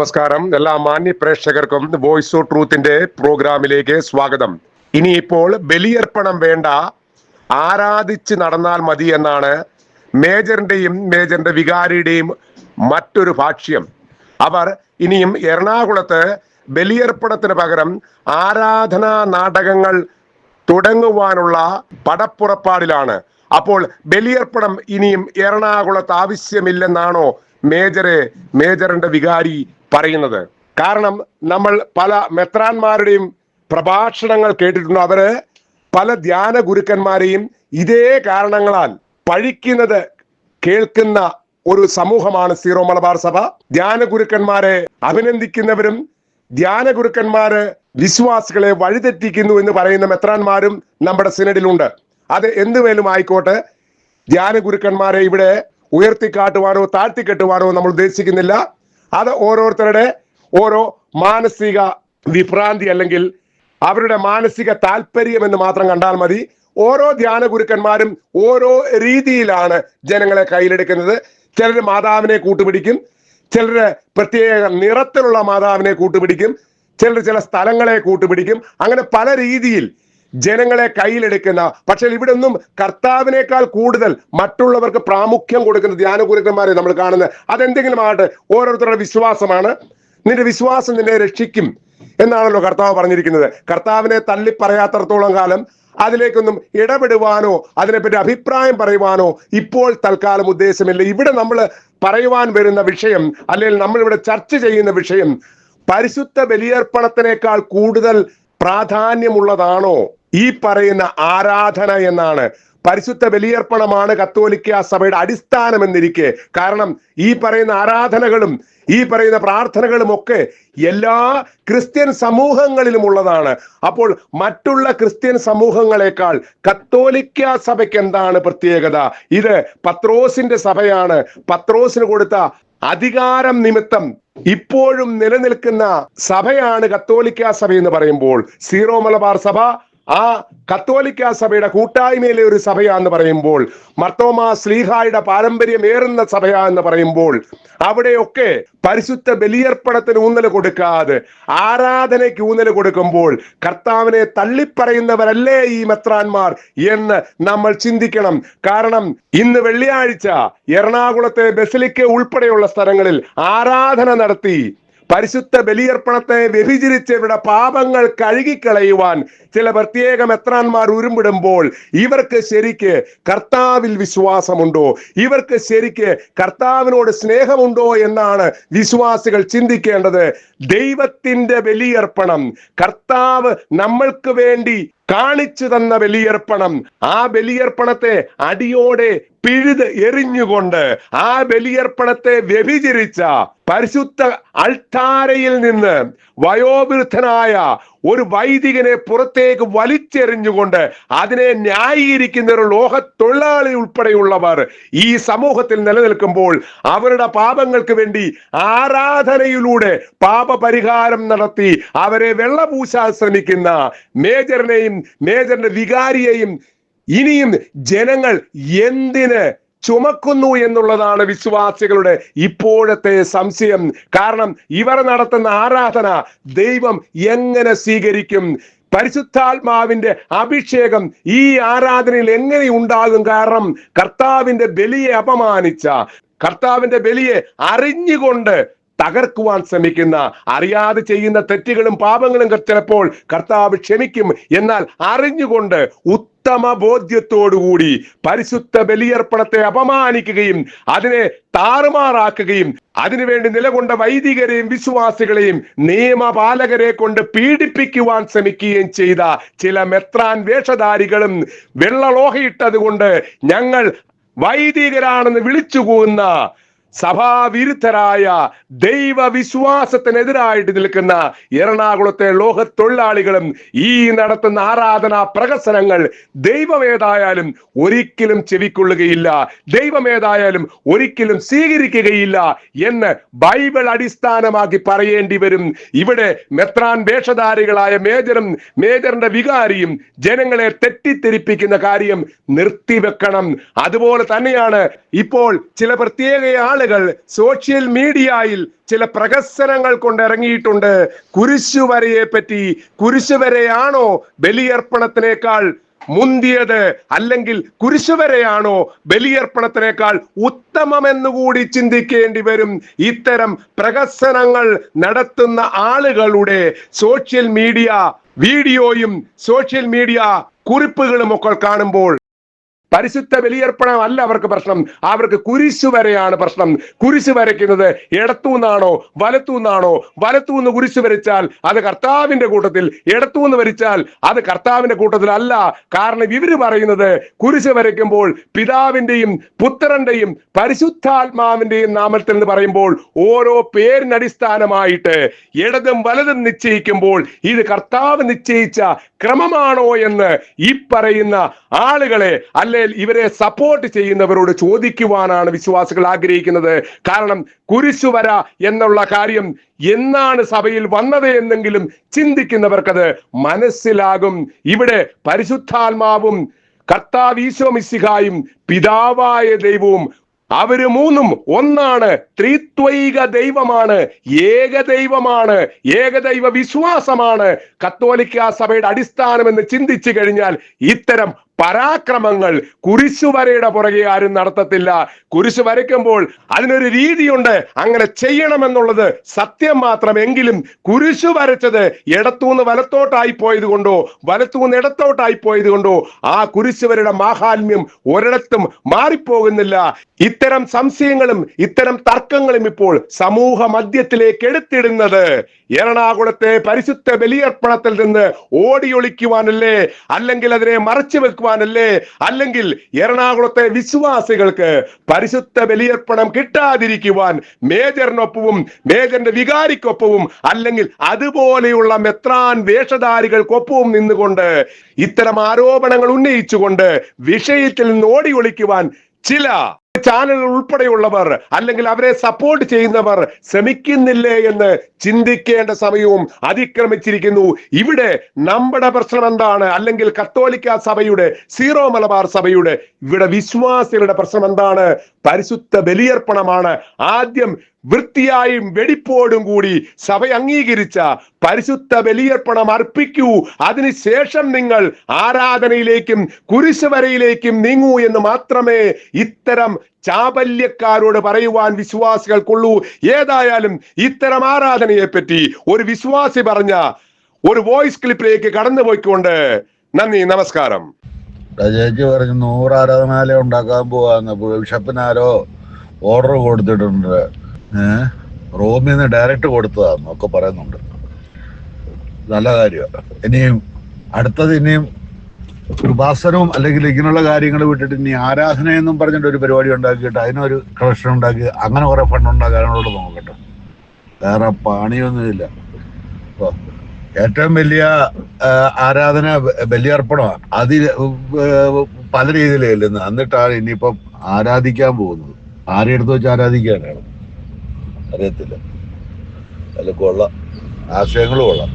നമസ്കാരം. എല്ലാ മാന്യ പ്രേക്ഷകർക്കും വോയിസ് ഓഫ് ട്രൂത്തിന്റെ പ്രോഗ്രാമിലേക്ക് സ്വാഗതം. ഇനിയിപ്പോൾ ബലിയർപ്പണം വേണ്ട ആരാധിച്ച് നടന്നാൽ മതി എന്നാണ് മേജറിന്റെയും മേജറിന്റെ വികാരിയുടെയും മറ്റൊരു ഭാഷ്യം അവർ ഇനിയും എറണാകുളത്ത് ബലിയർപ്പണത്തിന് പകരം ആരാധനാ നാടകങ്ങൾ തുടങ്ങുവാനുള്ള പടപ്പുറപ്പാടിലാണ്. അപ്പോൾ ബലിയർപ്പണം ഇനിയും എറണാകുളത്ത് ആവശ്യമില്ലെന്നാണോ മേജറെ മേജറിന്റെ വികാരി പറയുന്നത്. കാരണം നമ്മൾ പല മെത്രാന്മാരുടെയും പ്രഭാഷണങ്ങൾ കേട്ടിട്ടുണ്ട്. അവർ പല ധ്യാന ഗുരുക്കന്മാരെയും ഇതേ കാരണങ്ങളാൽ പഴിക്കുന്നത് കേൾക്കുന്ന ഒരു സമൂഹമാണ് സീറോ മലബാർ സഭ. ധ്യാന ഗുരുക്കന്മാരെ അഭിനന്ദിക്കുന്നവരും ധ്യാന ഗുരുക്കന്മാര് വിശ്വാസികളെ വഴിതെറ്റിക്കുന്നു എന്ന് പറയുന്ന മെത്രാന്മാരും നമ്മുടെ സിനഡിലുണ്ട്. അത് എന്തുമേലും ആയിക്കോട്ടെ ധ്യാന ഗുരുക്കന്മാരെ ഇവിടെ ഉയർത്തിക്കാട്ടുവാനോ താഴ്ത്തിക്കെട്ടുവാനോ നമ്മൾ ഉദ്ദേശിക്കുന്നില്ല. അത് ഓരോരുത്തരുടെ ഓരോ മാനസിക വിഭ്രാന്തി അല്ലെങ്കിൽ അവരുടെ മാനസിക താല്പര്യം എന്ന് മാത്രം കണ്ടാൽ മതി. ഓരോ ധ്യാന ഗുരുക്കന്മാരും ഓരോ രീതിയിലാണ് ജനങ്ങളെ കയ്യിലെടുക്കുന്നത്. ചിലർ മാതാവിനെ കൂട്ടുപിടിക്കും. ചിലർ പ്രത്യേക നിറത്തിലുള്ള മാതാവിനെ കൂട്ടുപിടിക്കും. ചിലർ ചില സ്ഥലങ്ങളെ കൂട്ടുപിടിക്കും. അങ്ങനെ പല രീതിയിൽ ജനങ്ങളെ കയ്യിലെടുക്കുന്ന പക്ഷേ ഇവിടെ ഒന്നും കർത്താവിനേക്കാൾ കൂടുതൽ മറ്റുള്ളവർക്ക് പ്രാമുഖ്യം കൊടുക്കുന്ന ധ്യാന നമ്മൾ കാണുന്നത്. അതെന്തെങ്കിലും ആകട്ടെ ഓരോരുത്തരുടെ വിശ്വാസമാണ്. നിന്റെ വിശ്വാസം നിന്നെ രക്ഷിക്കും എന്നാണല്ലോ കർത്താവ് പറഞ്ഞിരിക്കുന്നത്. കർത്താവിനെ തള്ളി പറയാത്തടത്തോളം കാലം അതിലേക്കൊന്നും ഇടപെടുവാനോ അതിനെപ്പറ്റി അഭിപ്രായം പറയുവാനോ ഇപ്പോൾ തൽക്കാലം ഉദ്ദേശമില്ല. ഇവിടെ നമ്മൾ പറയുവാൻ വരുന്ന വിഷയം അല്ലെങ്കിൽ നമ്മൾ ഇവിടെ ചർച്ച ചെയ്യുന്ന വിഷയം പരിശുദ്ധ ബലിയർപ്പണത്തിനേക്കാൾ കൂടുതൽ പ്രാധാന്യമുള്ളതാണോ? ഈ പറയുന്ന ആരാധന എന്നാണ്. പരിശുദ്ധ ബലിയർപ്പണമാണ് കത്തോലിക്ക സഭയുടെ അടിസ്ഥാനം എന്നിരിക്കെ. കാരണം ഈ പറയുന്ന ആരാധനകളും ഈ പറയുന്ന പ്രാർത്ഥനകളും ഒക്കെ എല്ലാ ക്രിസ്ത്യൻ സമൂഹങ്ങളിലും ഉള്ളതാണ്. അപ്പോൾ മറ്റുള്ള ക്രിസ്ത്യൻ സമൂഹങ്ങളെക്കാൾ കത്തോലിക്ക സഭയ്ക്ക് എന്താണ് പ്രത്യേകത? ഇത് പത്രോസിന്റെ സഭയാണ്. പത്രോസിന് കൊടുത്ത അധികാരം നിമിത്തം ഇപ്പോഴും നിലനിൽക്കുന്ന സഭയാണ് കത്തോലിക്ക സഭ എന്ന് പറയുമ്പോൾ സീറോ മലബാർ സഭ ആ കത്തോലിക്ക സഭയുടെ കൂട്ടായ്മയിലെ ഒരു സഭയാന്ന് പറയുമ്പോൾ മർത്തോമ സ്ലീഹായുടെ പാരമ്പര്യമേറുന്ന സഭയാ എന്ന് പറയുമ്പോൾ അവിടെയൊക്കെ പരിശുദ്ധ ബലിയർപ്പണത്തിന് ഊന്നൽ കൊടുക്കാതെ ആരാധനയ്ക്ക് ഊന്നൽ കൊടുക്കുമ്പോൾ കർത്താവിനെ തള്ളിപ്പറയുന്നവരല്ലേ ഈ മെത്രാന്മാർ എന്ന് നമ്മൾ ചിന്തിക്കണം. കാരണം ഇന്ന് വെള്ളിയാഴ്ച എറണാകുളത്തെ ബസിലിക്ക ഉൾപ്പെടെയുള്ള സ്ഥലങ്ങളിൽ ആരാധന നടത്തി പരിശുദ്ധ ബലിയർപ്പണത്തെ വ്യഭിചരിച്ച് ഇവരുടെ പാപങ്ങൾ കഴുകിക്കളയുവാൻ ചില പ്രത്യേക മെത്രാന്മാർ ഉരുമ്പിടുമ്പോൾ ഇവർക്ക് ശരിക്ക് കർത്താവിൽ വിശ്വാസമുണ്ടോ? ഇവർക്ക് ശരിക്ക് കർത്താവിനോട് സ്നേഹമുണ്ടോ എന്നാണ് വിശ്വാസികൾ ചിന്തിക്കേണ്ടത്. ദൈവത്തിന്റെ ബലിയർപ്പണം കർത്താവ് നമ്മൾക്ക് വേണ്ടി കാണിച്ചു തന്ന ബലിയർപ്പണം. ആ ബലിയർപ്പണത്തെ അടിയോടെ പിഴുത് എറിഞ്ഞുകൊണ്ട് ആ ബലിയർപ്പണത്തെ വ്യഭിചരിച്ച പരിശുദ്ധ അൾത്താരയിൽ നിന്ന് വയോവൃദ്ധനായ ഒരു വൈദികനെ പുറത്തേക്ക് വലിച്ചെറിഞ്ഞുകൊണ്ട് അതിനെ ന്യായീകരിക്കുന്ന ഒരു ലോഹത്തൊഴിലാളി തൊഴിലാളി ഉൾപ്പെടെയുള്ളവർ ഈ സമൂഹത്തിൽ നിലനിൽക്കുമ്പോൾ അവരുടെ പാപങ്ങൾക്ക് വേണ്ടി ആരാധനയിലൂടെ പാപപരിഹാരം നടത്തി അവരെ വെള്ളപൂശാൻ ശ്രമിക്കുന്ന മേജറിനെയും മേജറിന്റെ വികാരിയെയും ഇനിയും ജനങ്ങൾ എന്തിന് ചുമക്കുന്നു എന്നുള്ളതാണ് വിശ്വാസികളുടെ ഇപ്പോഴത്തെ സംശയം. കാരണം ഇവർ നടത്തുന്ന ആരാധന ദൈവം എങ്ങനെ സ്വീകരിക്കും? പരിശുദ്ധാത്മാവിന്റെ അഭിഷേകം ഈ ആരാധനയിൽ എങ്ങനെ ഉണ്ടാകും? കാരണം കർത്താവിന്റെ ബലിയെ അപമാനിച്ച കർത്താവിന്റെ ബലിയെ അറിഞ്ഞുകൊണ്ട് തകർക്കുവാൻ ശ്രമിക്കുന്ന അറിയാതെ ചെയ്യുന്ന തെറ്റുകളും പാപങ്ങളും ചിലപ്പോൾ കർത്താവ് ക്ഷമിക്കും. എന്നാൽ അറിഞ്ഞുകൊണ്ട് ഉത്തമ ബോധ്യത്തോടുകൂടി പരിശുദ്ധ ബലിയർപ്പണത്തെ അപമാനിക്കുകയും അതിനെ താറുമാറാക്കുകയും അതിനുവേണ്ടി നിലകൊണ്ട വൈദികരെയും വിശ്വാസികളെയും നിയമപാലകരെ കൊണ്ട് പീഡിപ്പിക്കുവാൻ ശ്രമിക്കുകയും ചെയ്ത ചില മെത്രാൻ വേഷധാരികളും വെള്ളലോഹയിട്ടത് കൊണ്ട് ഞങ്ങൾ വൈദികരാണെന്ന് വിളിച്ചു പോകുന്ന സഭാവിരുദ്ധരായ ദൈവവിശ്വാസത്തിനെതിരായിട്ട് നിൽക്കുന്ന എറണാകുളത്തെ ലോക തൊഴിലാളികളും ഈ നടത്തുന്ന ആരാധനാ പ്രകസനങ്ങൾ ദൈവമേതായാലും ഒരിക്കലും ചെവിക്കൊള്ളുകയില്ല. ദൈവമേതായാലും ഒരിക്കലും സ്വീകരിക്കുകയില്ല എന്ന് ബൈബിൾ അടിസ്ഥാനമാക്കി പറയേണ്ടി വരും. ഇവിടെ മെത്രാൻ വേഷധാരികളായ മേജറും മേജറിന്റെ വികാരിയും ജനങ്ങളെ തെറ്റിദ്ധരിപ്പിക്കുന്ന കാര്യം നിർത്തിവെക്കണം. അതുപോലെ തന്നെയാണ് ഇപ്പോൾ ചില പ്രത്യേക ആൾ ആളുകൾ സോഷ്യൽ മീഡിയയിൽ ചില പ്രഹസനങ്ങൾ കൊണ്ട് ഇറങ്ങിയിട്ടുണ്ട് കുരിശുവരയെ പറ്റി കുരിശുവരയാണോ ബലിയർപ്പണത്തിനേക്കാൾ മുന്തിയത്? അല്ലെങ്കിൽ കുരിശുവരെയാണോ ബലിയർപ്പണത്തിനേക്കാൾ ഉത്തമമെന്നുകൂടി ചിന്തിക്കേണ്ടി വരും. ഇത്തരം പ്രഹസനങ്ങൾ നടത്തുന്ന ആളുകളുടെ സോഷ്യൽ മീഡിയ വീഡിയോയും സോഷ്യൽ മീഡിയ കുറിപ്പുകളും ഒക്കെ കാണുമ്പോൾ പരിശുദ്ധ ബലിയർപ്പണം അല്ല അവർക്ക് പ്രശ്നം. അവർക്ക് കുരിശു വരെയാണ് പ്രശ്നം. കുരിശു വരയ്ക്കുന്നത് ഇടത്തുനിന്നാണോ വലത്തുനിന്നാണോ വലത്തുനിന്ന് കുരിശു വരച്ചാൽ അത് കർത്താവിന്റെ കൂട്ടത്തിൽ ഇടത്തുനിന്ന് വരച്ചാൽ അത് കർത്താവിന്റെ കൂട്ടത്തിൽ അല്ല കാരണം ഇവർ പറയുന്നത് കുരിശ് വരയ്ക്കുമ്പോൾ പിതാവിന്റെയും പുത്രന്റെയും പരിശുദ്ധാത്മാവിന്റെയും നാമത്തിൽ എന്ന് പറയുമ്പോൾ ഓരോ പേരിനടിസ്ഥാനമായിട്ട് ഇടതും വലതും നിശ്ചയിക്കുമ്പോൾ ഇത് കർത്താവ് നിശ്ചയിച്ച ക്രമമാണോ എന്ന് ഈ പറയുന്ന ആളുകളെ അല്ലെ ഇവരെ സപ്പോർട്ട് ചെയ്യുന്നവരോട് ചോദിക്കുവാനാണ് വിശ്വാസികൾ ആഗ്രഹിക്കുന്നത്. കാരണം കുരിശുവര എന്നുള്ള കാര്യം എന്നാണ് സഭയിൽ വന്നത് എന്നെങ്കിലും ചിന്തിക്കുന്നവർക്കത് മനസ്സിലാകും. ഇവിടെ പരിശുദ്ധാത്മാവും കർത്താവ് മിശിഹായും പിതാവായ ദൈവവും അവർ മൂന്നും ഒന്നാണ്. ത്രിത്വൈക ദൈവമാണ് ഏകദൈവമാണ് ഏകദൈവ വിശ്വാസമാണ് കത്തോലിക്ക സഭയുടെ അടിസ്ഥാനം എന്ന് ചിന്തിച്ചു കഴിഞ്ഞാൽ ഇത്തരം പരാക്രമങ്ങൾ കുരിശുവരയുടെ പുറകെ ആരും നടത്തത്തില്ല. കുരിശു വരയ്ക്കുമ്പോൾ അതിനൊരു രീതിയുണ്ട്. അങ്ങനെ ചെയ്യണമെന്നുള്ളത് സത്യം മാത്രമെങ്കിലും കുരിശു വരച്ചത് ഇടത്തുനിന്ന് വലത്തോട്ടായി പോയത് കൊണ്ടോ വലത്തുനിന്ന് ഇടത്തോട്ടായി പോയത് കൊണ്ടോ ആ കുരിശുവരയുടെ മാഹാത്മ്യം ഒരിടത്തും മാറിപ്പോകുന്നില്ല. ഇത്തരം സംശയങ്ങളും ഇത്തരം തർക്കങ്ങളും ഇപ്പോൾ സമൂഹ മധ്യത്തിലേക്ക് എടുത്തിടുന്നത് എറണാകുളത്തെ പരിശുദ്ധ ബലിയർപ്പണത്തിൽ നിന്ന് ഓടിയൊളിക്കുവാനല്ലേ? അല്ലെങ്കിൽ അതിനെ മറച്ചു വെക്കുവാനല്ലേ? അല്ലെങ്കിൽ എറണാകുളത്തെ വിശ്വാസികൾക്ക് പരിശുദ്ധ ബലിയർപ്പണം കിട്ടാതിരിക്കുവാൻ മേജറിനൊപ്പവും മേജറിന്റെ വികാരിക്കൊപ്പവും അല്ലെങ്കിൽ അതുപോലെയുള്ള മെത്രാൻ വേഷധാരികൾക്കൊപ്പവും നിന്നുകൊണ്ട് ഇത്തരം ആരോപണങ്ങൾ ഉന്നയിച്ചുകൊണ്ട് വിഷയത്തിൽ നിന്ന് ഓടിയൊളിക്കുവാൻ ചില ചാനലുകൾ ഉൾപ്പെടെയുള്ളവർ അല്ലെങ്കിൽ അവരെ സപ്പോർട്ട് ചെയ്യുന്നവർ ശ്രമിക്കുന്നില്ലേ എന്ന് ചിന്തിക്കേണ്ട സമയവും അതിക്രമിച്ചിരിക്കുന്നു. ഇവിടെ നമ്മുടെ പ്രശ്നം എന്താണ്? അല്ലെങ്കിൽ കത്തോലിക്ക സഭയുടെ സീറോ മലബാർ സഭയുടെ ഇവിടെ വിശ്വാസികളുടെ പ്രശ്നം എന്താണ്? പരിശുദ്ധ ബലിയർപ്പണമാണ്. ആദ്യം വൃത്തിയായും വെടിപ്പോടും കൂടി സഭ അംഗീകരിച്ച പരിശുദ്ധ ബലിയർപ്പണം അർപ്പിക്കൂ. അതിനുശേഷം നിങ്ങൾ ആരാധനയിലേക്കും കുരിശുവരയിലേക്കും നീങ്ങൂ എന്ന് മാത്രമേ ഇത്തരം ചാബല്യക്കാരോട് പറയുവാൻ വിശ്വാസികൾക്കുള്ളൂ. ഏതായാലും ഇത്തരം ആരാധനയെ പറ്റി ഒരു വിശ്വാസി പറഞ്ഞ ഒരു വോയിസ് ക്ലിപ്പിലേക്ക് കടന്നു പോയിക്കൊണ്ട് നന്ദി നമസ്കാരം. ചേച്ചി പറഞ്ഞു നൂറ് ആരാധനാലയം ഉണ്ടാക്കാൻ പോവാന്ന്. ബിഷപ്പിനാരോ ഓർഡർ കൊടുത്തിട്ടുണ്ട്. റോമിൽ നിന്ന് ഡയറക്റ്റ് കൊടുത്തതാന്നൊക്കെ പറയുന്നുണ്ട്. നല്ല കാര്യമാണ് ഇനിയും അടുത്തത് ഇനിയും കൃപാസനവും അല്ലെങ്കിൽ ഇങ്ങനെയുള്ള കാര്യങ്ങൾ വിട്ടിട്ട് ഇനി ആരാധന എന്നും പറഞ്ഞിട്ട് ഒരു പരിപാടി ഉണ്ടാക്കിയിട്ട് അതിനൊരു കളക്ഷൻ ഉണ്ടാക്കി അങ്ങനെ കുറെ ഫണ്ട് ഉണ്ടാക്കാനുള്ളത് നോക്കട്ടെ. വേറെ പണിയൊന്നുമില്ല ഇപ്പൊ ഏറ്റവും വലിയ ആരാധന ബലിയർപ്പണമാണ് അത് പല രീതിയിലേ ചെല്ലുന്നത് എന്നിട്ടാണ് ഇനിയിപ്പം ആരാധിക്കാൻ പോകുന്നത്. ആരെടുത്ത് വെച്ച് ആരാധിക്കാനാണ്? അറിയത്തില്ല. അതിൽ കൊള്ളാം. ആശയങ്ങൾ കൊള്ളാം.